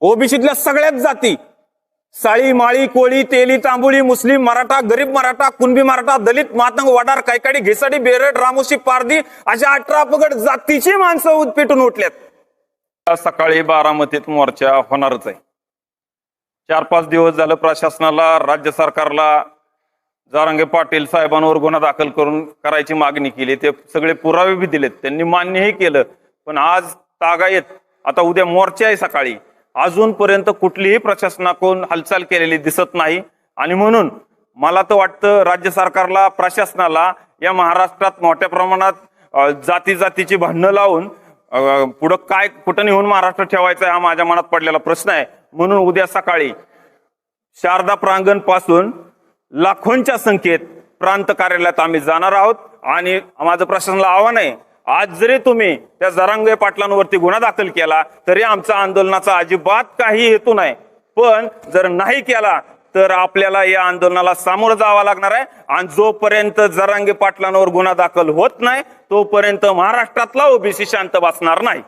ओबीसीतल्या सगळ्याच जाती. साळी माळी कोळी तेली तांबुळी मुस्लिम मराठा गरीब मराठा कुणबी मराठा दलित मातंग वडार कायकाडी घेसाडी बेरड रामोशी पारधी अशा अठरा पगड जातीची माणसं उत्पेटून उठल्यात. सकाळी बारामतीत मोर्चा होणारच आहे. चार पाच दिवस झालं प्रशासनाला राज्य सरकारला जारांगे पाटील साहेबांवर गुन्हा दाखल करून करायची मागणी केली. ते सगळे पुरावे बी दिलेत. त्यांनी मान्यही केलं. पण आज तागायत आता उद्या मोर्चा आहे सकाळी. अजूनपर्यंत कुठलीही प्रशासनाकडून हालचाल केलेली दिसत नाही. आणि म्हणून मला तर वाटतं राज्य सरकारला प्रशासनाला या महाराष्ट्रात मोठ्या प्रमाणात जाती जातीची भांडणं लावून पुढं काय कुठं नेऊन महाराष्ट्र ठेवायचा हा माझ्या मनात पडलेला प्रश्न आहे. म्हणून उद्या सकाळी शारदा प्रांगणपासून लाखोंच्या संख्येत प्रांत कार्यालयात आम्ही जाणार आहोत. आणि माझं प्रशासनाला आव्हान आहे आज जरी तुम्ही त्या जरांगे पाटलांवरती गुन्हा दाखल केला तरी आमचा आंदोलनाचा अजिबात काही हेतू नाही. पण जर नाही केला तर आपल्याला या आंदोलनाला सामोरं जावं लागणार आहे. आणि जोपर्यंत जरांगे पाटलांवर गुन्हा दाखल होत नाही तोपर्यंत महाराष्ट्रातला ओबीसी शांत बसणार नाही.